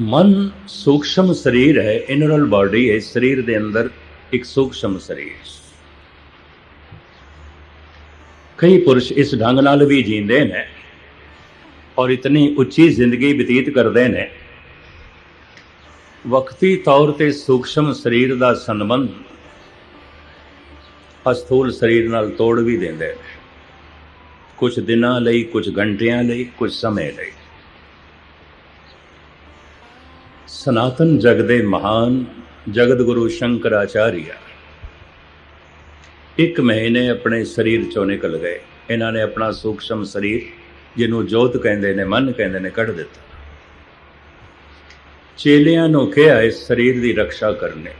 ਮਨ ਸੂਖਸ਼ਮ ਸਰੀਰ ਹੈ ਇਨਰਲ ਬਾਡੀ ਹੈ, ਸਰੀਰ ਦੇ ਅੰਦਰ ਇੱਕ ਸੂਖਸ਼ਮ ਸਰੀਰ। ਕਈ ਪੁਰਸ਼ ਇਸ ਢੰਗ ਨਾਲ ਵੀ ਜੀਂਦੇ ਨੇ ਔਰ ਇਤਨੀ ਉੱਚੀ ਜ਼ਿੰਦਗੀ ਬਤੀਤ ਕਰਦੇ ਨੇ। ਵਕਤੀ ਤੌਰ ਤੇ ਸੂਖਸ਼ਮ ਸਰੀਰ ਦਾ ਸੰਬੰਧ ਅਸਥੂਲ ਸਰੀਰ ਨਾਲ ਤੋੜ ਵੀ ਦਿੰਦੇ ਨੇ। ਕੁਝ ਦਿਨਾਂ ਲਈ ਕੁਝ ਘੰਟਿਆਂ ਲਈ ਕੁਝ ਸਮੇਂ ਲਈ। ਸਨਾਤਨ ਜਗ ਦੇ ਮਹਾਨ ਜਗਤ ਗੁਰੂ ਸ਼ੰਕਰਾਚਾਰੀਆ। ਇੱਕ ਮਹੀਨੇ ਆਪਣੇ ਸਰੀਰ ਚੋਂ ਨਿਕਲ ਗਏ। ਇਹਨਾਂ ਨੇ ਆਪਣਾ ਸੂਖਸ਼ਮ ਸਰੀਰ, ਜਿਹਨੂੰ ਜੋਤ ਕਹਿੰਦੇ ਨੇ, ਮਨ ਕਹਿੰਦੇ ਨੇ, ਕੱਢ ਦਿੱਤਾ। ਚੇਲਿਆਂ ਨੂੰ ਕਿਹਾ, ਇਸ ਸਰੀਰ ਦੀ ਰੱਖਿਆ ਕਰਨੇ।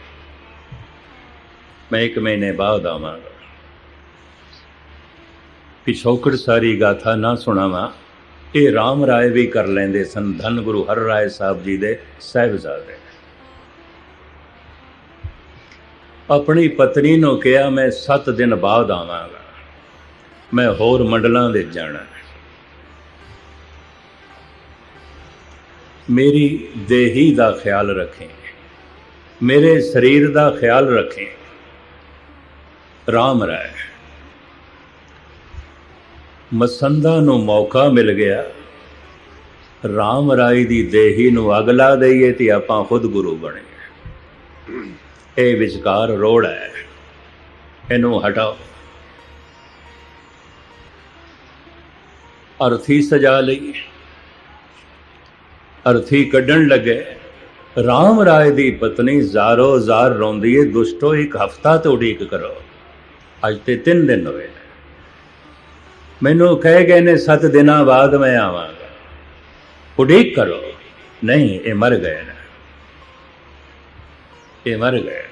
ਮੈਂ ਇੱਕ ਮਹੀਨੇ ਬਾਅਦ ਆਵਾਂਗਾ। ਪਿਛੋਕੜ ਸਾਰੀ ਗਾਥਾ ਨਾ ਸੁਣਾਵਾਂ। ਇਹ RAM ਰਾਏ ਵੀ ਕਰ ਲੈਂਦੇ ਸਨ, ਧੰਨ ਗੁਰੂ ਹਰ ਰਾਏ ਸਾਹਿਬ ਜੀ ਦੇ ਸਾਹਿਬਜ਼ਾਦੇ। ਆਪਣੀ ਪਤਨੀ ਨੂੰ ਕਿਹਾ, ਮੈਂ 7 ਦਿਨ ਬਾਅਦ ਆਵਾਂਗਾ। ਮੈਂ ਹੋਰ ਮੰਡਲਾਂ ਦੇ ਜਾਣਾ ਮੇਰੀ ਦੇਹੀ ਦਾ ਖਿਆਲ ਰੱਖੇ। ਮੇਰੇ ਸਰੀਰ ਦਾ ਖਿਆਲ ਰੱਖੇ। RAM ਰਾਏ। ਮਸੰਦਾ ਨੂੰ ਮੌਕਾ ਮਿਲ ਗਿਆ। ਰਾਮ ਰਾਏ ਦੀ ਦੇਹੀ ਨੂੰ ਅਗਲਾ ਦਈਏ ਤੇ ਆਪਾਂ ਖੁਦ ਗੁਰੂ ਬਣੇ। ਇਹ ਵਿਚਕਾਰ ਰੋੜ ਹੈ। ਇਹਨੂੰ ਹਟਾਓ। ਅਰਥੀ ਸਜਾ ਲਈ। ਅਰਥੀ ਕੱਢਣ ਲੱਗੇ। ਰਾਮ ਰਾਏ ਦੀ ਪਤਨੀ ਜ਼ਾਰੋ ਜ਼ਾਰ ਰੋਂਦੀ ਏ, ਦੁਸ਼ਟੋ ਇੱਕ ਹਫਤਾ ਤੋਂ ਉਡੀਕ ਕਰੋ। ਅੱਜ ਤੇ 3 ਦਿਨ ਹੋਏ ਮੈਨੂੰ ਕਹਿ ਗਏ ਨੇ 7 ਦਿਨਾਂ ਬਾਅਦ ਮੈਂ ਆਵਾਂਗਾ। ਉਡੀਕ ਕਰੋ। ਨਹੀਂ, ਇਹ ਮਰ ਗਏ ਨੇ। ਇਹ ਮਰ ਗਏ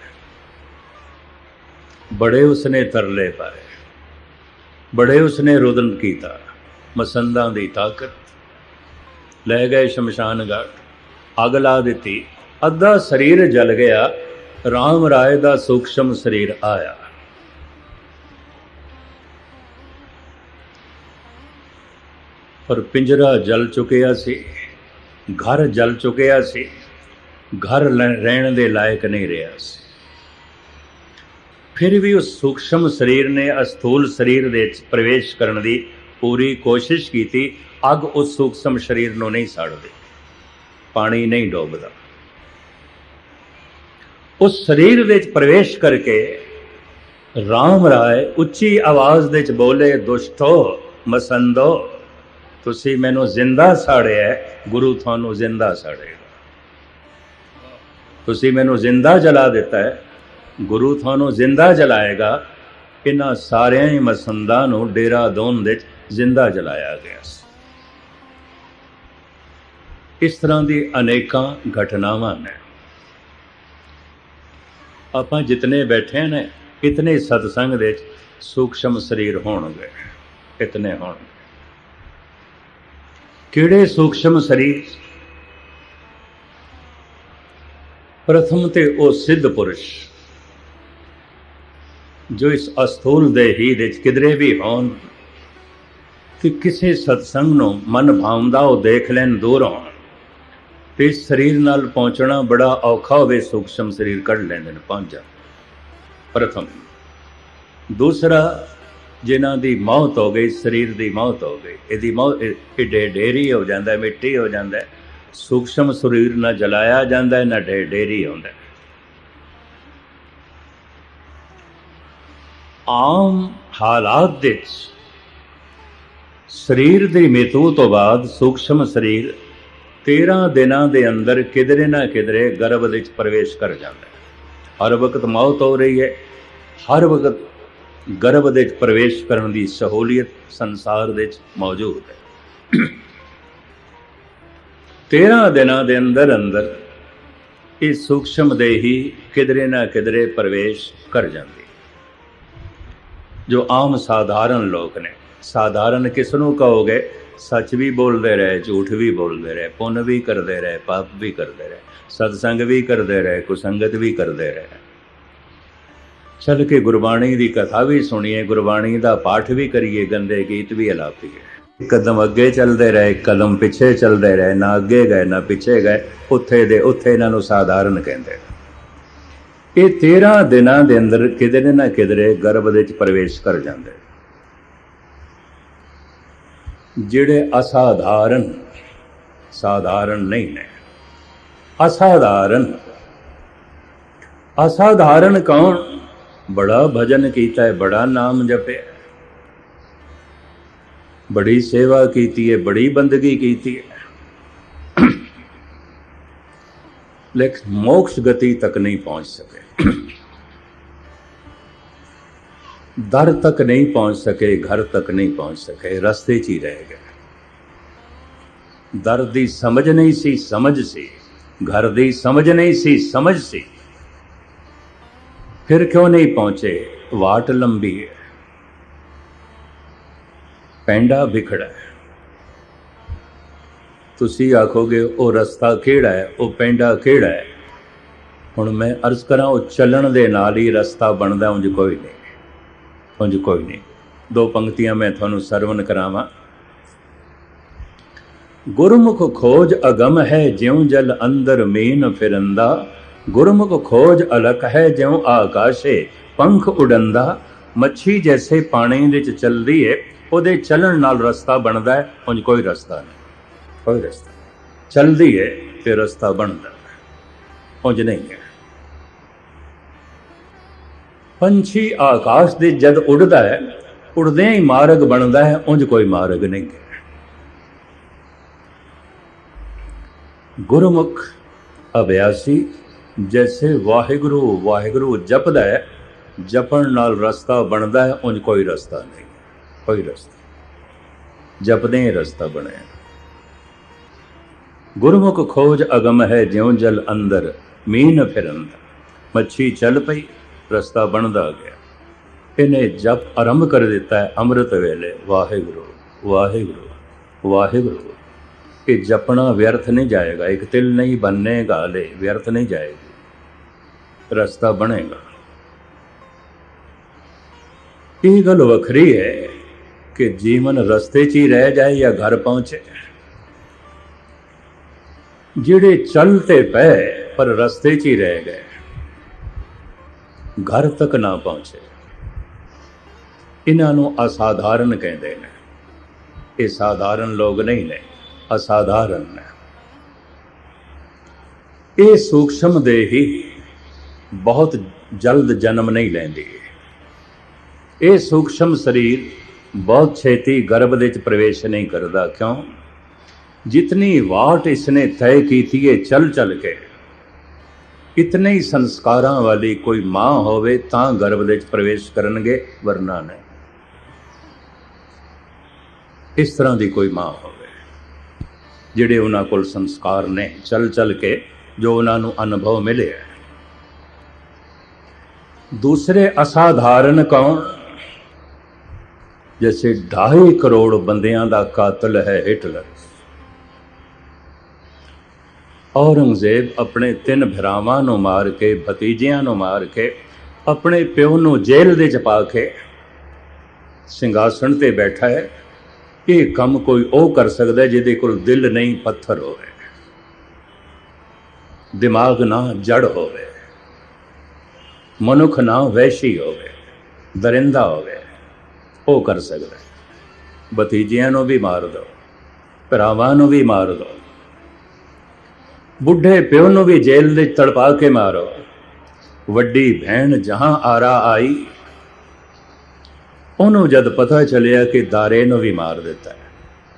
ਬੜੇ ਉਸਨੇ ਤਰਲੇ ਪਾਏ। ਬੜੇ ਉਸਨੇ ਰੁਦਨ ਕੀਤਾ। ਮਸੰਦਾਂ ਦੀ ਤਾਕਤ। ਲੈ ਗਏ ਸ਼ਮਸ਼ਾਨ ਘਾਟ। ਅੱਗ ਲਾ ਦਿੱਤੀ। ਅੱਧਾ ਸਰੀਰ ਜਲ ਗਿਆ। RAM ਰਾਏ ਦਾ ਸੂਖਸ਼ਮ ਸਰੀਰ ਆਇਆ। ਪਰ ਪਿੰਜਰਾ ਜਲ ਚੁੱਕਿਆ ਸੀ, ਘਰ ਜਲ ਚੁੱਕਿਆ ਸੀ, ਘਰ ਰਹਿਣ ਦੇ ਲਾਇਕ ਨਹੀਂ ਰਿਹਾ ਸੀ। ਫਿਰ ਵੀ ਉਸ ਸੂਖਸ਼ਮ ਸਰੀਰ ਨੇ ਅਸਥੂਲ ਸਰੀਰ ਦੇ ਵਿੱਚ ਪ੍ਰਵੇਸ਼ ਕਰਨ ਦੀ ਪੂਰੀ ਕੋਸ਼ਿਸ਼ ਕੀਤੀ, ਅੱਗ ਉਸ ਸੂਖਸ਼ਮ ਸਰੀਰ ਨੂੰ ਨਹੀਂ ਸਾੜਦੀ, ਪਾਣੀ ਨਹੀਂ ਡੋਬਦਾ। ਉਸ ਸਰੀਰ ਦੇ ਵਿੱਚ ਪ੍ਰਵੇਸ਼ ਕਰਕੇ ਰਾਮ ਰਾਏ ਉੱਚੀ ਆਵਾਜ਼ ਦੇ ਵਿੱਚ ਬੋਲੇ, ਦੁਸ਼ਟੋ ਮਸੰਦੋ। ਤੁਸੀਂ ਮੈਨੂੰ ਜ਼ਿੰਦਾ ਸਾੜਿਆ ਗੁਰੂ ਤੁਹਾਨੂੰ ਜ਼ਿੰਦਾ ਸਾੜੇਗਾ। ਤੁਸੀਂ ਮੈਨੂੰ ਜ਼ਿੰਦਾ ਜਲਾ ਦਿੱਤਾ ਹੈ, ਗੁਰੂ ਤੁਹਾਨੂੰ ਜ਼ਿੰਦਾ ਜਲਾਏਗਾ। ਇਹਨਾਂ ਸਾਰਿਆਂ ਹੀ ਮਸੰਦਾਂ ਨੂੰ ਡੇਰਾ ਦੋਨ ਵਿੱਚ ਜ਼ਿੰਦਾ ਜਲਾਇਆ ਗਿਆ ਸੀ। ਇਸ ਤਰ੍ਹਾਂ ਦੀ ਅਨੇਕਾਂ ਘਟਨਾਵਾਂ ਨੇ। ਆਪਾਂ ਜਿਤਨੇ ਬੈਠੇ ਨੇ, ਇਤਨੇ ਸਤਸੰਗ ਦੇ ਵਿੱਚ ਸੂਖਸ਼ਮ ਸਰੀਰ ਹੋਣਗੇ, ਇਤਨੇ ਹੋਣਗੇ। ਕਿਹੜੇ ਸੂਖਸ਼ਮ ਸਰੀਰ? ਪ੍ਰਥਮ ਤੇ ਉਹ ਸਿੱਧ ਪੁਰਸ਼, ਜੋ ਇਸ ਅਸਥੂਲ ਦੇ ਹੀ ਦੇ ਵਿੱਚ ਕਿਧਰੇ ਵੀ ਹੋਣ, ਕਿ ਕਿਸੇ ਸਤਸੰਗ ਨੂੰ ਮਨ ਭਾਉਂਦਾ ਉਹ ਦੇਖ ਲੈਣ ਦੂਰ ਹੋਣ, ਤੇ ਸਰੀਰ ਨਾਲ ਪਹੁੰਚਣਾ ਬੜਾ ਔਖਾ ਹੋਵੇ, ਸੂਖਸ਼ਮ ਸਰੀਰ ਕੱਢ ਲੈਂਦੇ ਨੇ, ਪਹੁੰਚ ਜਾ ਪ੍ਰਥਮ। ਦੂਸਰਾ ਜਿਨ੍ਹਾਂ ਦੀ ਮੌਤ ਹੋ ਗਈ, ਸਰੀਰ ਦੀ ਮੌਤ ਹੋ ਗਈ। ਇਹਦੀ ਮੌਤ ਇਹ ਇਹ ਹੋ ਜਾਂਦਾ ਮਿੱਟੀ ਹੋ ਜਾਂਦਾ ਹੈ। ਸੂਖਸ਼ਮ ਸਰੀਰ ਨਾ ਜਲਾਇਆ ਜਾਂਦਾ ਨਾ ਢੇ, ਢੇਰੀ ਹੁੰਦਾ ਆਮ ਹਾਲਾਤ ਦੇ ਵਿੱਚ ਸਰੀਰ ਦੀ ਮ੍ਰਿਤੂ ਤੋਂ ਬਾਅਦ ਸੂਖਸ਼ਮ ਸਰੀਰ 13 ਦਿਨਾਂ ਦੇ ਅੰਦਰ ਕਿਧਰੇ ਨਾ ਕਿਧਰੇ ਗਰਭ ਵਿੱਚ ਪ੍ਰਵੇਸ਼ ਕਰ ਜਾਂਦਾ ਹੈ। ਹਰ ਵਕਤ ਮੌਤ ਹੋ ਰਹੀ ਹੈ, ਹਰ ਵਕਤ ਗਰਭ ਦੇ ਵਿੱਚ ਪ੍ਰਵੇਸ਼ ਕਰਨ ਦੀ ਸਹੂਲੀਅਤ ਸੰਸਾਰ ਦੇ ਵਿੱਚ ਮੌਜੂਦ ਹੈ। 13 ਦਿਨਾਂ ਦੇ ਅੰਦਰ ਅੰਦਰ ਇਹ ਸੂਖਸ਼ਮ ਦੇਹੀ ਕਿਧਰੇ ਨਾ ਕਿਧਰੇ ਪ੍ਰਵੇਸ਼ ਕਰ ਜਾਂਦੀ ਜੋ ਆਮ ਸਾਧਾਰਨ ਲੋਕ ਨੇ, ਸਾਧਾਰਨ ਕਿਸ ਨੂੰ ਕਹੋਗੇ? ਸੱਚ ਵੀ ਬੋਲਦੇ ਰਹੇ, ਝੂਠ ਵੀ ਬੋਲਦੇ ਰਹੇ, ਪੁੰਨ ਵੀ ਕਰਦੇ ਰਹੇ, ਪਾਪ ਵੀ ਕਰਦੇ ਰਹੇ, ਸਤਸੰਗ ਵੀ ਕਰਦੇ ਰਹੇ, ਕੁਸੰਗਤ ਵੀ ਕਰਦੇ ਰਹੇ। ਚੱਲ ਕੇ ਗੁਰਬਾਣੀ ਦੀ ਕਥਾ ਵੀ ਸੁਣੀਏ, ਗੁਰਬਾਣੀ ਦਾ ਪਾਠ ਵੀ ਕਰੀਏ, ਗੰਦੇ ਗੀਤ ਵੀ ਅਲਾਪੀਏ। ਕਦਮ ਅੱਗੇ ਚੱਲਦੇ ਰਹੇ, ਕਦਮ ਪਿੱਛੇ ਚੱਲਦੇ ਰਹੇ, ਨਾ ਅੱਗੇ ਗਏ, ਨਾ ਪਿੱਛੇ ਗਏ, ਉੱਥੇ ਦੇ ਉੱਥੇ ਇਹਨਾਂ ਨੂੰ ਸਾਧਾਰਨ ਕਹਿੰਦੇ ਇਹ 13 ਦਿਨਾਂ ਦੇ ਅੰਦਰ ਕਿਧਰੇ ਨਾ ਕਿਧਰੇ ਗਰਭ ਦੇ ਵਿੱਚ ਪ੍ਰਵੇਸ਼ ਕਰ ਜਾਂਦੇ ਜਿਹੜੇ ਅਸਾਧਾਰਨ, ਸਾਧਾਰਨ ਨਹੀਂ ਨੇ। ਅਸਾਧਾਰਨ ਅਸਾਧਾਰਨ ਕੌਣ? ਬੜਾ ਭਜਨ ਕੀਤਾ ਹੈ ਬੜਾ ਨਾਮ ਜਪਿਆ ਬੜੀ ਸੇਵਾ ਕੀਤੀ ਹੈ ਬੜੀ ਬੰਦਗੀ ਕੀਤੀ ਹੈ ਲੇਕਿਨ ਮੋਕਸ਼ ਗਤੀ ਤੱਕ ਨਹੀਂ ਪਹੁੰਚ ਸਕੇ ਦਰ ਤੱਕ ਨਹੀਂ ਪਹੁੰਚ ਸਕੇ ਘਰ ਤੱਕ ਨਹੀਂ ਪਹੁੰਚ ਸਕੇ ਰਸਤੇ 'ਚ ਹੀ ਰਹਿ ਗਏ ਦਰ ਦੀ ਸਮਝ ਨਹੀਂ ਸੀ ਸਮਝ ਸੀ ਘਰ ਦੀ ਸਮਝ ਨਹੀਂ ਸੀ ਸਮਝ ਸੀ ਫਿਰ ਕਿਉਂ ਨਹੀਂ ਪਹੁੰਚੇ? ਵਾਟ ਲੰਬੀ ਹੈ। ਪੈਂਡਾ ਵਿਖੜਾ ਤੁਸੀਂ ਆਖੋਗੇ, ਉਹ ਰਸਤਾ ਕਿਹੜਾ ਹੈ? ਉਹ ਪੈਂਡਾ ਕਿਹੜਾ ਹੈ? ਹੁਣ ਮੈਂ ਅਰਜ਼ ਕਰਾਂ, ਉਹ ਚੱਲਣ ਦੇ ਨਾਲ ਹੀ ਰਸਤਾ ਬਣਦਾ, ਉਂਝ ਕੋਈ ਨਹੀਂ। ਉਂਝ ਕੋਈ ਨਹੀਂ। ਦੋ ਪੰਕਤੀਆਂ ਮੈਂ ਤੁਹਾਨੂੰ ਸਰਵਨ ਕਰਾਵਾਂ। ਗੁਰਮੁਖ ਖੋਜ ਅਗਮ ਹੈ, ਜਿਉ ਜਲ ਅੰਦਰ ਮੀਨ ਫਿਰੰਦਾ। ਗੁਰਮੁਖ ਖੋਜ ਅਲਕ ਹੈ ਜਿਉ ਆਕਾਸ਼ੇ, ਪੰਖ ਉਡੰਦਾ, ਮੱਛੀ ਜੈਸੇ ਪਾਣੀ ਵਿੱਚ ਚੱਲਦੀ ਏ, ਉਹਦੇ ਚੱਲਣ ਨਾਲ ਰਸਤਾ ਬਣਦਾ ਹੈ ਉਂਝ ਕੋਈ ਰਸਤਾ ਨਹੀਂ। ਕੋਈ ਰਸਤਾ ਚੱਲਦੀ ਏ ਤੇ ਰਸਤਾ ਬਣਦਾ ਉਂਝ ਨਹੀਂ ਹੈ। ਪੰਛੀ ਆਕਾਸ਼ ਦੇ ਜਦ ਉੱਡਦਾ ਹੈ ਉੱਡਦਿਆਂ ਹੀ ਮਾਰਗ ਬਣਦਾ ਹੈ ਉਂਝ ਕੋਈ ਮਾਰਗ ਨਹੀਂ ਹੈ। ਗੁਰਮੁਖ ਅਭਿਆਸੀ ਜੈਸੇ ਵਾਹਿਗੁਰੂ ਵਾਹਿਗੁਰੂ ਜਪਦਾ ਹੈ ਜਪਣ ਨਾਲ ਰਸਤਾ ਬਣਦਾ ਹੈ ਉਂਝ ਕੋਈ ਰਸਤਾ ਨਹੀਂ ਕੋਈ ਰਸਤਾ ਜਪਦੇ ਹੀ ਰਸਤਾ ਬਣਿਆ ਗੁਰਮੁਖ ਖੋਜ ਅਗਮ ਹੈ ਜਿਉ ਜਲ ਅੰਦਰ ਮੀਨ ਫਿਰੰਦ ਮੱਛੀ ਚੱਲ ਪਈ ਰਸਤਾ ਬਣਦਾ ਗਿਆ ਇਹਨੇ ਜਪ ਆਰੰਭ ਕਰ ਦਿੱਤਾ ਹੈ ਅੰਮ੍ਰਿਤ ਵੇਲੇ ਵਾਹਿਗੁਰੂ ਵਾਹਿਗੁਰੂ ਵਾਹਿਗੁਰੂ ਇਹ ਜਪਣਾ ਵਿਅਰਥ ਨਹੀਂ ਜਾਏਗਾ ਇੱਕ ਤਿਲ ਨਹੀਂ ਬੰਨੇਗਾ ਗਾਲੇ ਵਿਅਰਥ ਨਹੀਂ ਜਾਏਗਾ ਰਸਤਾ ਬਣੇਗਾ। ਇਹ ਗੱਲ ਵੱਖਰੀ ਹੈ ਕਿ ਜੀਵਨ ਰਸਤੇ 'ਚ ਹੀ ਰਹਿ ਜਾਏ ਜਾਂ ਘਰ ਪਹੁੰਚੇ। ਜਿਹੜੇ ਚੱਲ ਤੇ ਪਏ, ਪਰ ਰਸਤੇ 'ਚ ਹੀ ਰਹਿ ਗਏ। ਘਰ ਤੱਕ ਨਾ ਪਹੁੰਚੇ। ਇਹਨਾਂ ਨੂੰ ਅਸਾਧਾਰਨ ਕਹਿੰਦੇ ਨੇ। ਇਹ ਸਾਧਾਰਨ ਲੋਕ ਨਹੀਂ ਨੇ, ਅਸਾਧਾਰਨ ਨੇ। ਇਹ ਸੂਖਸ਼ਮ ਦੇ ਹੀ ਬਹੁਤ ਜਲਦ ਜਨਮ ਨਹੀਂ ਲੈਂਦੀ। ਇਹ ਸੂਖਸ਼ਮ ਸਰੀਰ ਬਹੁਤ ਛੇਤੀ ਗਰਭ ਦੇ ਵਿੱਚ ਪ੍ਰਵੇਸ਼ ਨਹੀਂ ਕਰਦਾ। ਕਿਉਂ? ਜਿਤਨੀ ਵਾਟ ਇਸਨੇ ਤੈਅ ਕੀਤੀ ਹੈ ਚੱਲ ਚੱਲ ਕੇ। ਇਤਨੇ ਹੀ ਸੰਸਕਾਰਾਂ ਵਾਲੀ ਕੋਈ ਮਾਂ ਹੋਵੇ ਤਾਂ ਗਰਭ ਦੇ ਵਿੱਚ ਪ੍ਰਵੇਸ਼ ਕਰਨਗੇ, ਵਰਨਾ ਨਹੀਂ। ਇਸ ਤਰ੍ਹਾਂ ਦੀ ਕੋਈ ਮਾਂ ਹੋਵੇ, ਜਿਹੜੇ ਉਹਨਾਂ ਕੋਲ ਸੰਸਕਾਰ ਨੇ, ਚੱਲ ਚੱਲ ਕੇ, ਜੋ ਉਹਨਾਂ ਨੂੰ ਅਨੁਭਵ ਮਿਲਿਆ। ਦੂਸਰੇ ਅਸਾਧਾਰਨ ਕੌਣ? ਜੈਸੇ 2.5 ਕਰੋੜ ਬੰਦਿਆਂ ਦਾ ਕਾਤਲ ਹੈ ਹਿਟਲਰ। ਔਰੰਗਜ਼ੇਬ ਆਪਣੇ ਤਿੰਨ ਭਰਾਵਾਂ ਨੂੰ ਮਾਰ ਕੇ, ਭਤੀਜਿਆਂ ਨੂੰ ਮਾਰ ਕੇ, ਆਪਣੇ ਪਿਓ ਨੂੰ ਜੇਲ੍ਹ ਦੇ ਚ ਪਾ ਕੇ ਸਿੰਘਾਸਣ ਤੇ ਬੈਠਾ ਹੈ। ਇਹ ਕੰਮ ਕੋਈ ਉਹ ਕਰ ਸਕਦਾ ਜਿਹਦੇ ਕੋਲ ਦਿਲ ਨਹੀਂ, ਪੱਥਰ ਹੋਵੇ। ਦਿਮਾਗ ਨਾ ਜੜ ਹੋਵੇ। ਮਨੁੱਖ ਨਾ ਵੈਸ਼ੀ ਹੋਵੇ, ਦਰਿੰਦਾ ਹੋਵੇ, ਉਹ ਕਰ ਸਕਦਾ ਭਤੀਜਿਆਂ ਨੂੰ ਵੀ ਮਾਰ ਦੋ, ਭਰਾਵਾਂ ਨੂੰ ਵੀ ਮਾਰ ਦੋ, ਬੁੱਢੇ ਪਿਓ ਨੂੰ ਵੀ ਜੇਲ੍ਹ ਦੇ ਤੜਪਾ ਕੇ ਮਾਰੋ। ਵੱਡੀ ਭੈਣ ਜਹਾਂ ਆਰਾ ਆਈ, ਉਹਨੂੰ ਜਦ ਪਤਾ ਚੱਲਿਆ ਕਿ ਦਾਰੇ ਨੂੰ ਵੀ ਮਾਰ ਦਿੱਤਾ ਹੈ।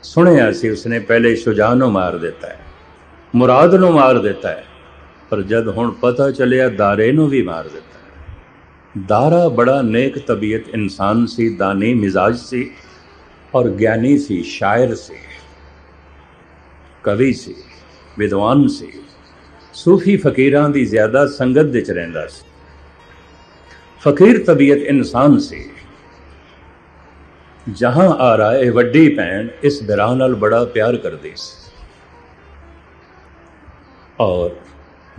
ਸੁਣਿਆ ਸੀ ਉਸਨੇ ਪਹਿਲੇ ਸ਼ੁਜਾ ਨੂੰ ਮਾਰ ਦਿੱਤਾ ਹੈ, ਮੁਰਾਦ ਨੂੰ ਮਾਰ ਦਿੱਤਾ ਹੈ, ਪਰ ਜਦ ਹੁਣ ਪਤਾ ਚੱਲਿਆ ਦਾਰੇ ਨੂੰ ਵੀ ਮਾਰ ਦਿੱਤਾ ਹੈ ਦਾਰਾ ਬੜਾ ਨੇਕ ਤਬੀਅਤ ਇਨਸਾਨ ਸੀ ਦਾਨੀ ਮਿਜ਼ਾਜ ਸੀ ਔਰ ਗਿਆਨੀ ਸੀ ਸ਼ਾਇਰ ਸੀ ਕਵੀ ਸੀ ਵਿਦਵਾਨ ਸੀ ਸੂਫੀ ਫਕੀਰਾਂ ਦੀ ਜ਼ਿਆਦਾ ਸੰਗਤ ਵਿੱਚ ਰਹਿੰਦਾ ਸੀ ਫਕੀਰ ਤਬੀਅਤ ਇਨਸਾਨ ਸੀ ਜਹਾਂ ਆ ਰਹਾ ਇਹ ਵੱਡੀ ਭੈਣ ਇਸ ਬਿਰਾਂ ਨਾਲ ਬੜਾ ਪਿਆਰ ਕਰਦੀ ਸੀ ਔਰ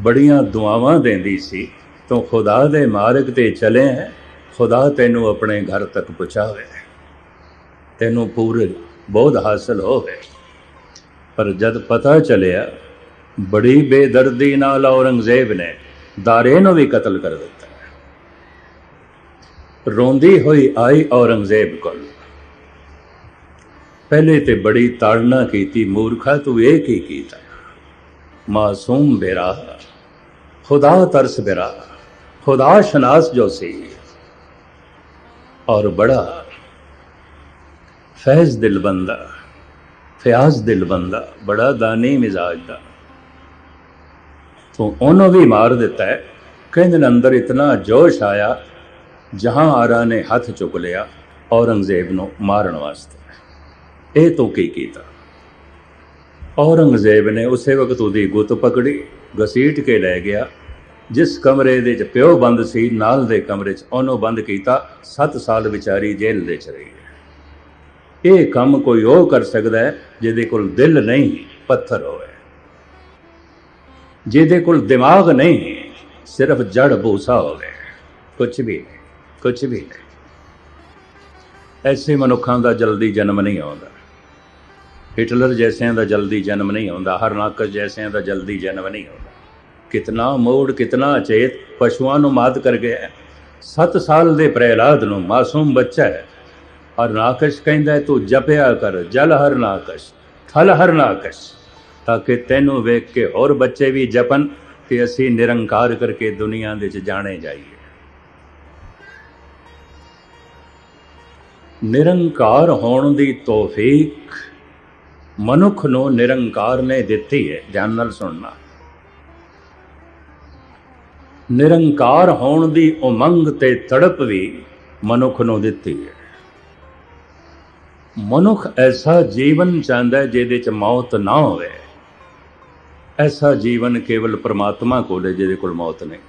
ਬੜੀਆਂ ਦੁਆਵਾਂ ਦਿੰਦੀ ਸੀ ਤੂੰ ਖੁਦਾ ਦੇ ਮਾਰਗ ਤੇ ਚਲੇ ਹੈ। ਖੁਦਾ ਤੈਨੂੰ ਆਪਣੇ ਘਰ ਤੱਕ ਪਹੁੰਚਾਵੇ। ਤੈਨੂੰ ਪੂਰੇ ਬੋਧ ਹਾਸਲ ਹੋਵੇ। ਪਰ ਜਦ ਪਤਾ ਚੱਲਿਆ, ਬੜੀ ਬੇਦਰਦੀ ਨਾਲ ਔਰੰਗਜ਼ੇਬ ਨੇ ਦਾਰੇ ਨੂੰ ਵੀ ਕਤਲ ਕਰ ਦਿੱਤਾ। ਰੋਂਦੀ ਹੋਈ ਆਈ ਔਰੰਗਜ਼ੇਬ ਕੋਲ। ਪਹਿਲੇ ਤੇ ਬੜੀ ਤਾੜਨਾ ਕੀਤੀ, ਮੂਰਖਾ, ਤੂੰ ਇਹ ਕੀ ਕੀਤਾ? ਮਾਸੂਮ ਬੇਰਾ ਖੁਦਾ ਤਰਸ ਬੇਰਾ ਖੁਦਾ ਸ਼ਨਾਸ ਜੋ ਸੀ ਔਰ ਬੜਾ ਫੈਜ਼ ਦਿਲ ਬੰਦਾ ਫਿਆਜ਼ ਦਿਲ ਬੰਦਾ ਬੜਾ ਦਾਨੀ ਮਿਜ਼ਾਜ ਦਾ ਤੋਂ ਉਹਨੂੰ ਵੀ ਮਾਰ ਦਿੱਤਾ ਹੈ ਕਹਿੰਦੇ ਨੇ ਅੰਦਰ ਇਤਨਾ ਜੋਸ਼ ਆਇਆ ਜਹਾਂ ਆਰਾ ਨੇ ਹੱਥ ਚੁੱਕ ਲਿਆ ਔਰੰਗਜ਼ੇਬ ਨੂੰ ਮਾਰਨ ਵਾਸਤੇ ਇਹ ਤੋਂ ਕੀ ਕੀਤਾ ਔਰੰਗਜ਼ੇਬ ਨੇ ਉਸੇ ਵਕਤ ਉਹਦੀ ਗੁੱਤ ਪਕੜੀ ਘਸੀਟ ਕੇ ਲੈ ਗਿਆ ਜਿਸ ਕਮਰੇ ਦੇ ਚ ਪਿਓ ਬੰਦ ਸੀ, ਨਾਲ ਦੇ ਕਮਰੇ ਚ ਉਹਨੂੰ ਬੰਦ ਕੀਤਾ 7 ਸਾਲ ਵਿਚਾਰੀ ਜੇਲ੍ਹ ਦੇ ਚ ਰਹੀ ਹੈ। ਇਹ ਕੰਮ ਕੋਈ ਉਹ ਕਰ ਸਕਦਾ ਹੈ, ਜਿਹਦੇ ਕੋਲ ਦਿਲ ਨਹੀਂ, ਪੱਥਰ ਹੋਵੇ। ਜਿਹਦੇ ਕੋਲ ਦਿਮਾਗ ਨਹੀਂ, ਸਿਰਫ ਜੜ ਬੂਸਾ ਹੋਵੇ। ਕੁਝ ਵੀ ਨਹੀਂ ਕੁਝ ਵੀ ਨਹੀਂ। ਐਸੇ ਮਨੁੱਖਾਂ ਦਾ ਜਲਦੀ ਜਨਮ ਨਹੀਂ ਆਉਂਦਾ। ਹਿਟਲਰ ਜੈਸਿਆਂ ਦਾ ਜਲਦੀ ਜਨਮ ਨਹੀਂ ਆਉਂਦਾ ਹਰਨਾਕਸ ਜੈਸਿਆਂ ਦਾ ਜਲਦੀ ਜਨਮ ਨਹੀਂ ਆਉਂਦਾ। ਕਿਤਨਾ ਮੋੜ, ਕਿਤਨਾ ਅਚੇਤ ਪਸ਼ੂਆਂ ਨੂੰ ਮਾਤ ਕਰ ਗਿਆ 7 ਸਾਲ ਦੇ ਪ੍ਰਹਿਲਾਦ ਨੂੰ ਮਾਸੂਮ ਬੱਚਾ ਹੈ। ਹਰਨਾਕਸ਼ ਕਹਿੰਦਾ ਤੂੰ ਜਪਿਆ ਕਰ, ਜਲ ਹਰਨਾਕਸ਼ ਥਲ ਹਰ ਨਾਕਸ਼ ਤਾਂ ਕਿ ਤੈਨੂੰ ਵੇਖ ਕੇ ਹੋਰ ਬੱਚੇ ਵੀ ਜਪਨ ਤੇ ਅਸੀਂ ਨਿਰੰਕਾਰ ਕਰਕੇ ਦੁਨੀਆ ਦੇ ਵਿੱਚ ਜਾਣੇ ਜਾਈਏ। ਨਿਰੰਕਾਰ ਹੋਣ ਦੀ ਤੌਫੀਕ ਮਨੁੱਖ ਨੂੰ ਨਿਰੰਕਾਰ ਨੇ ਦਿੱਤੀ ਹੈ। ਧਿਆਨ ਨਾਲ ਸੁਣਨਾ। ਨਿਰੰਕਾਰ ਹੋਣ ਦੀ ਉਮੰਗ ਤੇ ਤੜਪ ਵੀ ਮਨੁੱਖ ਨੂੰ ਦਿੱਤੀ ਹੈ। ਮਨੁੱਖ ਐਸਾ ਜੀਵਨ ਚਾਹੁੰਦਾ ਜਿਹਦੇ ਚ ਮੌਤ ਨਾ ਹੋਵੇ। ਐਸਾ ਜੀਵਨ ਕੇਵਲ ਪ੍ਰਮਾਤਮਾ ਕੋਲ ਹੈ ਜਿਹਦੇ ਕੋਲ ਮੌਤ ਨਹੀਂ।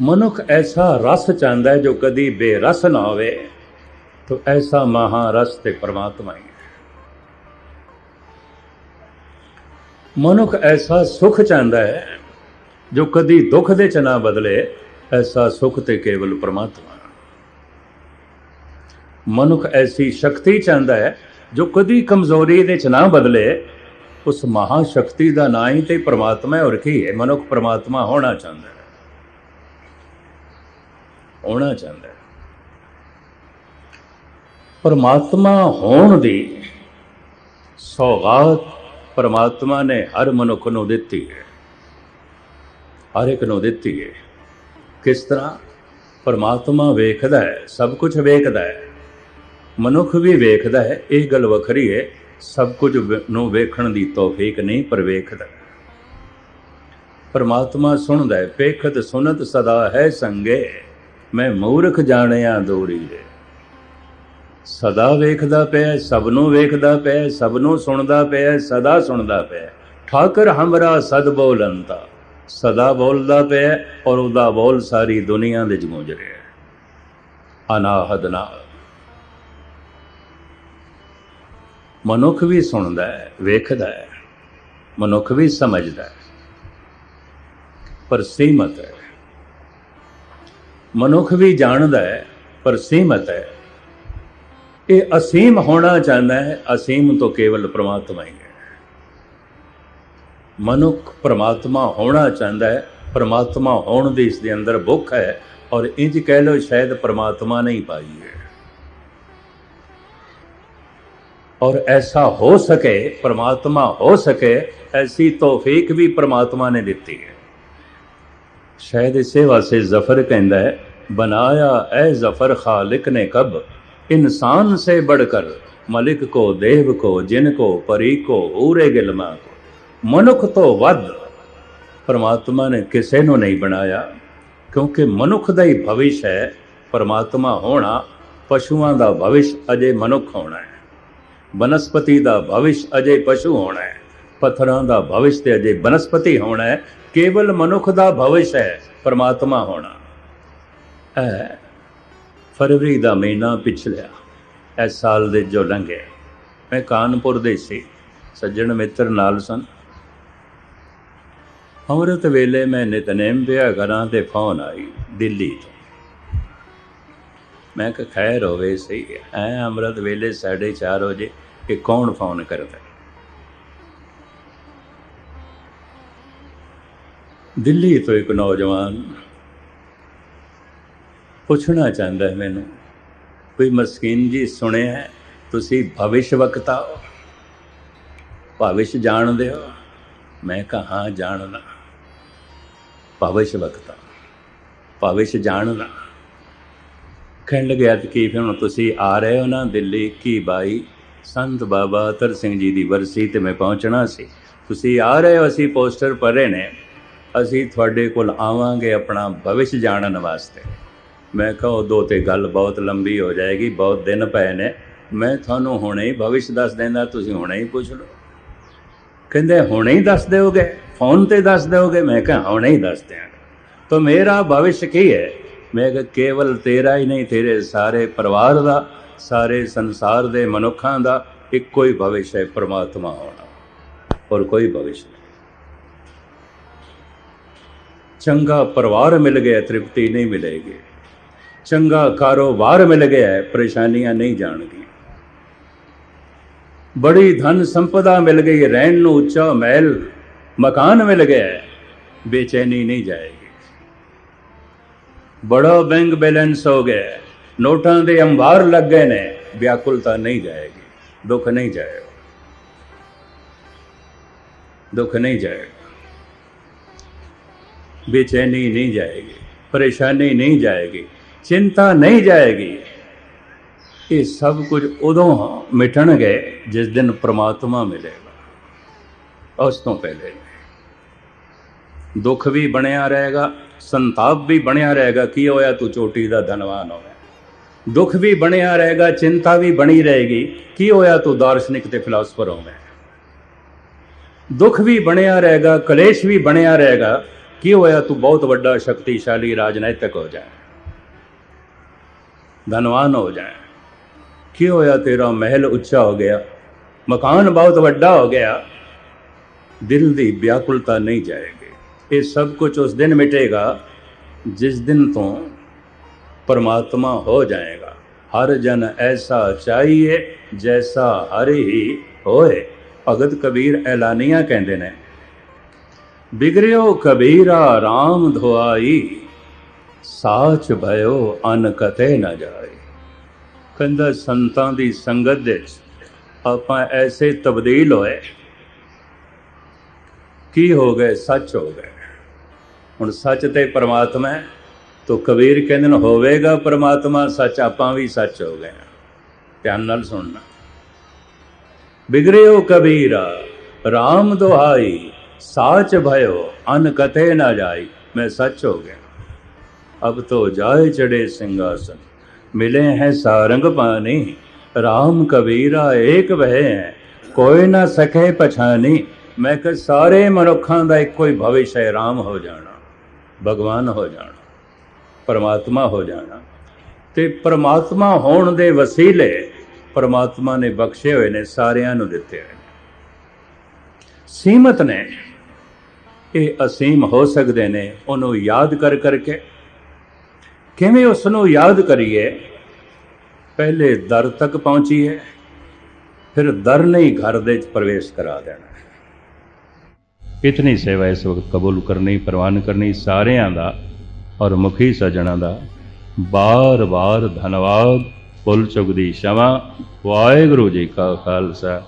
ਮਨੁੱਖ ਐਸਾ ਰਸ ਚਾਹੁੰਦਾ ਜੋ ਕਦੀ ਬੇਰਸ ਨਾ ਹੋਵੇ, ਤਾਂ ਐਸਾ ਮਹਾਰਸ ਤੇ ਪ੍ਰਮਾਤਮਾ ਹੀ। ਮਨੁੱਖ ਐਸਾ ਸੁਖ ਚਾਹੁੰਦਾ ਹੈ, ਜੋ ਕਦੀ ਦੁੱਖ ਦੇ ਚ ਨਾ ਬਦਲੇ, ਐਸਾ ਸੁਖ ਤੇ ਕੇਵਲ ਪ੍ਰਮਾਤਮਾ। ਮਨੁੱਖ ਐਸੀ ਸ਼ਕਤੀ ਚਾਹੁੰਦਾ ਹੈ, ਜੋ ਕਦੀ ਕਮਜ਼ੋਰੀ ਦੇ ਚ ਨਾ ਬਦਲੇ, ਉਸ ਮਹਾ ਸ਼ਕਤੀ ਦਾ ਨਾਂ ਹੀ ਤੇ ਪ੍ਰਮਾਤਮਾ ਹੈ, ਔਰ ਕੀ ਹੈ? ਮਨੁੱਖ ਪ੍ਰਮਾਤਮਾ ਹੋਣਾ ਚਾਹੁੰਦਾ ਹੈ। ਹੋਣਾ ਚਾਹੁੰਦਾ ਹੈ। ਪਰਮਾਤਮਾ ਹੋਣ ਦੀ ਸੌਗਾਤ ਪਰਮਾਤਮਾ ਨੇ ਹਰ ਮਨੁੱਖ ਨੂੰ ਦਿੱਤੀ ਹੈ। ਹਰ ਇੱਕ ਨੂੰ ਦਿੱਤੀ ਹੈ। ਕਿਸ ਤਰ੍ਹਾਂ? ਪਰਮਾਤਮਾ ਵੇਖਦਾ ਹੈ, ਸਭ ਕੁਝ ਵੇਖਦਾ ਹੈ। ਮਨੁੱਖ ਵੀ ਵੇਖਦਾ ਹੈ, ਇਹ ਗੱਲ ਵੱਖਰੀ ਹੈ। ਸਭ ਕੁਝ ਨੂੰ ਵੇਖਣ ਦੀ ਤੌਫੀਕ ਨਹੀਂ, ਪਰ ਵੇਖਦਾ ਪਰਮਾਤਮਾ ਸੁਣਦਾ ਹੈ ਪੇਖਤ ਸੁਨਤ ਸਦਾ ਹੈ ਸੰਗੇ। ਮੈਂ ਮੂਰਖ ਜਾਣਿਆ ਦੂਰੀ ਹੈ। ਸਦਾ ਵੇਖਦਾ ਪਿਆ ਸਭ ਨੂੰ ਵੇਖਦਾ ਪਿਆ ਸਭ ਨੂੰ ਸੁਣਦਾ ਪਿਆ ਸਦਾ ਸੁਣਦਾ ਪਿਆ ਠਾਕਰ ਹਮਰਾ ਸਦ ਬੋਲੰਤਾ। ਸਦਾ ਬੋਲਦਾ ਪਿਆ ਔਰ ਉਹਦਾ ਬੋਲ ਸਾਰੀ ਦੁਨੀਆ ਦੇ ਚ ਗੂੰਜ ਰਿਹਾ ਹੈ। ਅਨਾਹਦ ਨਾਲ। ਮਨੁੱਖ ਵੀ ਸੁਣਦਾ ਹੈ, ਵੇਖਦਾ ਹੈ, ਮਨੁੱਖ ਵੀ ਸਮਝਦਾ ਹੈ। ਪਰ ਸੀਮਤ ਹੈ। ਮਨੁੱਖ ਵੀ ਜਾਣਦਾ ਹੈ, ਪਰ ਸੀਮਤ ਹੈ। ਇਹ ਅਸੀਮ ਹੋਣਾ ਚਾਹੁੰਦਾ ਹੈ, ਅਸੀਮ ਤੋਂ ਕੇਵਲ ਪ੍ਰਮਾਤਮਾ ਹੀ ਹੈ। ਮਨੁੱਖ ਪ੍ਰਮਾਤਮਾ ਹੋਣਾ ਚਾਹੁੰਦਾ ਹੈ, ਪ੍ਰਮਾਤਮਾ ਹੋਣ ਦੀ ਇਸ ਦੇ ਅੰਦਰ ਭੁੱਖ ਹੈ ਔਰ ਇੰਜ ਕਹਿ ਲੋ ਸ਼ਾਇਦ ਪ੍ਰਮਾਤਮਾ ਨਹੀਂ ਪਾਈ ਹੈ। ਔਰ ਐਸਾ ਹੋ ਸਕੇ, ਪ੍ਰਮਾਤਮਾ ਹੋ ਸਕੇ, ਐਸੀ ਤੌਫੀਕ ਵੀ ਪ੍ਰਮਾਤਮਾ ਨੇ ਦਿੱਤੀ ਹੈ। ਸ਼ਾਇਦ ਇਸੇ ਵਾਸਤੇ ਜ਼ਫਰ ਕਹਿੰਦਾ ਹੈ ਬਨਾਇਆ ਐ ਜ਼ਫਰ ਖਾਲਕ ਨੇ ਕਬ इंसान से बढ़कर मलिक को देव को जिन को परी को ऊरे गिलमा को ਮਨੁੱਖ ਤੋਂ ਵੱਧ ਪਰਮਾਤਮਾ ਨੇ ਕਿਸੇ ਨੂੰ ਨਹੀਂ ਬਣਾਇਆ ਕਿਉਂਕਿ ਮਨੁੱਖ ਦਾ ਹੀ ਭਵਿਸ਼ ਹੈ ਪਰਮਾਤਮਾ ਹੋਣਾ ਪਸ਼ੂਆਂ ਦਾ ਭਵਿਸ਼ ਅਜੇ ਮਨੁੱਖ ਹੋਣਾ ਹੈ ਬਨਸਪਤੀ ਦਾ ਭਵਿਸ਼ ਅਜੇ ਪਸ਼ੂ ਹੋਣਾ ਹੈ ਪੱਥਰਾਂ ਦਾ ਭਵਿਸ਼ ਤੇ ਅਜੇ ਬਨਸਪਤੀ ਹੋਣਾ ਹੈ ਕੇਵਲ ਮਨੁੱਖ ਦਾ ਭਵਿਸ਼ ਹੈ ਪਰਮਾਤਮਾ ਹੋਣਾ ਹੈ ਫਰਵਰੀ ਦਾ ਮਹੀਨਾ ਪਿਛਲਿਆ। ਇਸ ਸਾਲ ਦੇ ਜੋ ਲੰਘਿਆ ਮੈਂ ਕਾਨਪੁਰ ਦੇ ਸੀ। ਸੱਜਣ ਮਿੱਤਰ ਨਾਲ ਸਨ। ਅੰਮ੍ਰਿਤ ਵੇਲੇ ਮੈਂ ਨਿਤਨੇਮ ਪਿਆ ਘਰਾਂ ਤੇ ਫੋਨ ਆਈ ਦਿੱਲੀ ਤੋਂ। ਮੈਂ ਕਿਹਾ, ਖੈਰ ਹੋਵੇ, ਸਹੀ ਹੈ। ਐ ਅੰਮ੍ਰਿਤ ਵੇਲੇ 4:30 ਵਜੇ ਕਿ ਕੌਣ ਫੋਨ ਕਰਦਾ? ਦਿੱਲੀ ਤੋਂ ਇੱਕ ਨੌਜਵਾਨ ਪੁੱਛਣਾ ਚਾਹੁੰਦਾ ਹੈ ਮੈਨੂੰ, ਕੋਈ ਮਸਕੀਨ ਜੀ ਸੁਣਿਆ ਤੁਸੀਂ ਭਵਿਸ਼ ਵਕਤਾ ਹੋ। ਭਵਿਸ਼ ਜਾਣਦੇ ਹੋ? ਮੈਂ ਕਹਾ ਜਾਣਦਾ। ਭਵਿਸ਼ ਵਕਤਾ। ਭਵਿਸ਼ ਜਾਣਦਾ। ਕਹਿਣ ਲੱਗਿਆ ਕਿ ਫਿਰ ਹੁਣ ਤੁਸੀਂ ਆ ਰਹੇ ਹੋ ਨਾ ਦਿੱਲੀ? ਕੀ ਬਾਈ? ਸੰਤ ਬਾਬਾ ਅਤਰ ਸਿੰਘ ਜੀ ਦੀ ਵਰਸੀ ਤੇ ਮੈਂ ਪਹੁੰਚਣਾ ਸੀ। ਤੁਸੀਂ ਆ ਰਹੇ ਹੋ, ਅਸੀਂ ਪੋਸਟਰ ਭਰੇ ਨੇ। ਅਸੀਂ ਤੁਹਾਡੇ ਕੋਲ ਆਵਾਂਗੇ ਆਪਣਾ ਭਵਿਸ਼ ਜਾਣਨ ਵਾਸਤੇ। ਮੈਂ ਕਿਹਾ ਉਦੋਂ ਤੇ ਗੱਲ ਬਹੁਤ ਲੰਬੀ ਹੋ ਜਾਏਗੀ, ਬਹੁਤ ਦਿਨ ਪਏ ਨੇ। ਮੈਂ ਤੁਹਾਨੂੰ ਹੁਣੇ ਹੀ ਭਵਿਸ਼ ਦੱਸ ਦਿੰਦਾ, ਤੁਸੀਂ ਹੁਣੇ ਹੀ ਪੁੱਛ ਲਓ। ਕਹਿੰਦੇ, ਹੁਣੇ ਹੀ ਦੱਸ ਦਿਓਗੇ? ਫੋਨ ਤੇ ਦੱਸ ਦਿਓਗੇ? ਮੈਂ ਕਿਹਾ, ਹੁਣੇ ਹੀ ਦੱਸ ਦਿਆਂਗਾ। ਤਾਂ ਮੇਰਾ ਭਵਿਸ਼ ਕੀ ਹੈ? ਮੈਂ ਕਿਹਾ, ਕੇਵਲ ਤੇਰਾ ਹੀ ਨਹੀਂ, ਤੇਰੇ ਸਾਰੇ ਪਰਿਵਾਰ ਦਾ, ਸਾਰੇ ਸੰਸਾਰ ਦੇ ਮਨੁੱਖਾਂ ਦਾ ਇੱਕੋ ਹੀ ਭਵਿਸ਼ ਹੈ, ਪ੍ਰਮਾਤਮਾ ਹੋਣਾ। ਔਰ ਕੋਈ ਭਵਿਸ਼ ਨਹੀਂ। ਚੰਗਾ ਪਰਿਵਾਰ ਮਿਲ ਗਿਆ, ਤ੍ਰਿਪਤੀ ਨਹੀਂ ਮਿਲੇਗੀ। ਚੰਗਾ ਕਾਰੋਬਾਰ ਮਿਲ ਗਿਆ ਪਰੇਸ਼ਾਨੀਆਂ ਨਹੀਂ ਜਾਣਗੀਆਂ। ਬੜੀ ਧਨ ਸੰਪਦਾ ਮਿਲ ਗਈ, ਰਹਿਣ ਨੂੰ ਉੱਚਾ ਮਹਿਲ, ਮਕਾਨ ਮਿਲ ਗਿਆ ਬੇਚੈਨੀ ਨਹੀਂ ਜਾਏਗੀ। ਬੜਾ ਬੈਂਕ ਬੈਲੈਂਸ ਹੋ ਗਿਆ ਨੋਟਾਂ ਦੇ ਅੰਬਾਰ ਲੱਗ ਗਏ ਨੇ, ਵਿਆਕੁਲਤਾ ਨਹੀਂ ਜਾਏਗੀ, ਦੁੱਖ ਨਹੀਂ ਜਾਏਗਾ। ਦੁੱਖ ਨਹੀਂ ਜਾਏਗਾ। ਬੇਚੈਨੀ ਨਹੀਂ ਜਾਏਗੀ, ਪਰੇਸ਼ਾਨੀ ਨਹੀਂ ਜਾਏਗੀ। ਚਿੰਤਾ ਨਹੀਂ ਜਾਏਗੀ। ਇਹ ਸਭ ਕੁਝ ਉਦੋਂ ਮਿਟਣਗੇ ਜਿਸ ਦਿਨ ਪ੍ਰਮਾਤਮਾ ਮਿਲੇਗਾ। ਉਸ ਤੋਂ ਪਹਿਲੇ ਦੁੱਖ ਵੀ ਬਣਿਆ ਰਹੇਗਾ, ਸੰਤਾਪ ਵੀ ਬਣਿਆ ਰਹੇਗਾ। ਕੀ ਹੋਇਆ? ਤੂੰ ਚੋਟੀ ਦਾ ਧਨਵਾਨ ਹੋਇਆ ਦੁੱਖ ਵੀ ਬਣਿਆ ਰਹੇਗਾ, ਚਿੰਤਾ ਵੀ ਬਣੀ ਰਹੇਗੀ। ਕੀ ਹੋਇਆ? ਤੂੰ ਦਾਰਸ਼ਨਿਕ ਤੇ ਫਿਲਾਸਫਰ ਹੋਵੇਂ ਦੁੱਖ ਵੀ ਬਣਿਆ ਰਹੇਗਾ, ਕਲੇਸ਼ ਵੀ ਬਣਿਆ ਰਹੇਗਾ। ਕੀ ਹੋਇਆ? ਤੂੰ ਬਹੁਤ ਵੱਡਾ ਸ਼ਕਤੀਸ਼ਾਲੀ ਰਾਜਨੀਤਿਕ ਹੋ ਜਾਏ ਧਨਵਾਨ ਹੋ ਜਾਏ। ਕੀ ਹੋਇਆ ਤੇਰਾ ਮਹਿਲ ਉੱਚਾ ਹੋ ਗਿਆ? ਮਕਾਨ ਬਹੁਤ ਵੱਡਾ ਹੋ ਗਿਆ। ਦਿਲ ਦੀ ਵਿਆਕੁਲਤਾ ਨਹੀਂ ਜਾਏਗੀ। ਇਹ ਸਭ ਕੁਝ ਉਸ ਦਿਨ ਮਿਟੇਗਾ, ਜਿਸ ਦਿਨ ਤੋਂ ਪਰਮਾਤਮਾ ਹੋ ਜਾਏਗਾ। ਹਰ ਜਨ ਐਸਾ ਚਾਹੀਏ ਜੈਸਾ ਹਰੀ ਹੀ ਹੋਏ। ਭਗਤ ਕਬੀਰ ਐਲਾਨੀਆਂ ਕਹਿੰਦੇ ਨੇ, ਬਿਗਰਿਓ ਕਬੀਰਾ ਰਾਮ ਧੁਆਈ। ਸਾਚ ਭਇਓ ਅਨ ਕਤੇ ਨਾ ਜਾਏ। ਕਹਿੰਦਾ, ਸੰਤਾਂ ਦੀ ਸੰਗਤ ਦੇ ਵਿੱਚ ਆਪਾਂ ਐਸੇ ਤਬਦੀਲ ਹੋਏ। ਕੀ ਹੋ ਗਏ? ਸੱਚ ਹੋ ਗਏ। ਹੁਣ ਸੱਚ ਤੇ ਪਰਮਾਤਮਾ ਹੈ, ਤੋ ਕਬੀਰ ਕਹਿੰਦੇ ਨੇ, ਹੋਵੇਗਾ ਪਰਮਾਤਮਾ, ਸੱਚ ਆਪਾਂ ਵੀ ਸੱਚ ਹੋ ਗਏ ਧਿਆਨ ਨਾਲ ਸੁਣਨਾ। ਬਿਗੜਿਓ ਕਬੀਰਾ RAM ਦੁਹਾਈ, ਸਾਚ ਭਇਓ ਅਨ ਕਤੇ ਨਾ ਜਾਈ। ਮੈਂ ਸੱਚ ਹੋ ਗਿਆ। अब तो जाए चढ़े सिंहासन मिले हैं सारंग पानी राम कबीरा एक वह है कोई ना सके पछानी ਮੈਂ ਕਿ ਸਾਰੇ ਮਨੁੱਖਾਂ ਦਾ ਇੱਕੋ ਹੀ ਭਵਿਸ਼ ਹੈ ਰਾਮ ਹੋ ਜਾਣਾ ਭਗਵਾਨ ਹੋ ਜਾਣਾ ਪਰਮਾਤਮਾ ਹੋ ਜਾਣਾ ਤੇ ਪਰਮਾਤਮਾ ਹੋਣ ਦੇ ਵਸੀਲੇ ਪਰਮਾਤਮਾ ਨੇ ਬਖਸ਼ੇ ਹੋਏ ਨੇ ਸਾਰਿਆਂ ਨੂੰ ਦਿੱਤੇ ਹੋਏ ਨੇ ਸੀਮਤ ਨੇ ਇਹ ਅਸੀਮ ਹੋ ਸਕਦੇ ਨੇ ਉਹਨੂੰ ਯਾਦ ਕਰ ਕਰਕੇ ਕਿਵੇਂ ਉਸ ਨੂੰ ਯਾਦ ਕਰੀਏ? ਪਹਿਲੇ ਦਰ ਤੱਕ ਪਹੁੰਚੀਏ, ਫਿਰ ਦਰ ਨਹੀਂ ਘਰ ਦੇ ਵਿੱਚ ਪ੍ਰਵੇਸ਼ ਕਰਾ ਦੇਣਾ। ਇਤਨੀ ਸੇਵਾ ਇਸ ਵਕਤ ਕਬੂਲ ਕਰਨੀ, ਪ੍ਰਵਾਨ ਕਰਨੀ ਸਾਰਿਆਂ ਦਾ ਔਰ ਮੁਖੀ ਸਜਣਾ ਦਾ। ਬਾਰ-ਬਾਰ ਧੰਨਵਾਦ। ਭੁੱਲ ਚੁਗਦੀ ਦੀ ਸ਼ਮਾ। ਵਾਹਿਗੁਰੂ ਜੀ ਕਾ ਖਾਲਸਾ।